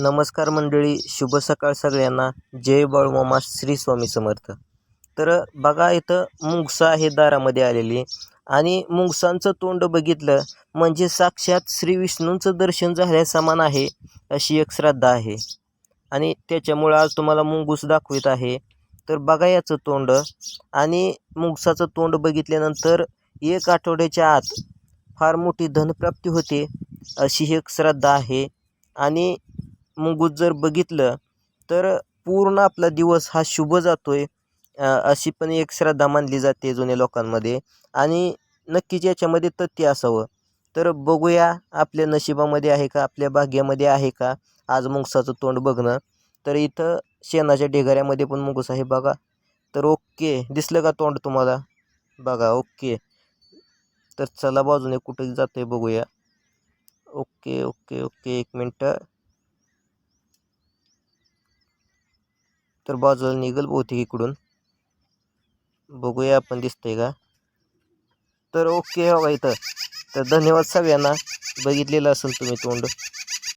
नमस्कार मंडळी शुभ सकाळ सगळ्यांना. जय बाळमामा श्री स्वामी समर्थ. तर बघा इथं मुंगसा हे दारामध्ये आलेली आणि मुंगसांचं तोंड बघितलं म्हणजे साक्षात श्री विष्णूंचं दर्शन झाल्या समान आहे अशी एक श्रद्धा आहे. आणि त्याच्यामुळं आज तुम्हाला मुंगूस दाखवित आहे. तर बघा याचं तोंड. आणि मुंगसाचं तोंड बघितल्यानंतर एक आठवड्याच्या आत फार मोठी धनप्राप्ती होते अशी एक श्रद्धा आहे. आणि मुंगूस जर बघितलं तर पूर्ण आपला दिवस हा शुभ जातो आहे अशी पण एक श्रद्धा मानली जाते जुन्या लोकांमध्ये. आणि नक्कीच याच्यामध्ये तथ्य असावं. तर बघूया आपल्या नशिबामध्ये आहे का आपल्या भाग्यामध्ये आहे का आज मुंगसाचं तोंड बघणं. तर इथं शेणाच्या ढेगाऱ्यामध्ये पण मुंगूस आहे बघा. तर ओके दिसलं का तोंड तुम्हाला? बघा ओके. तर चला बाजूने कुठं आहे बघूया. ओके ओके ओके एक मिनटं. तर बाजूला निघल बहुतेक इकडून. बघूया आपण दिसतंय का? तर ओके हो हवा इथं तर धन्यवाद सगळ्यांना. बघितलेलं असेल तुम्ही तोंड.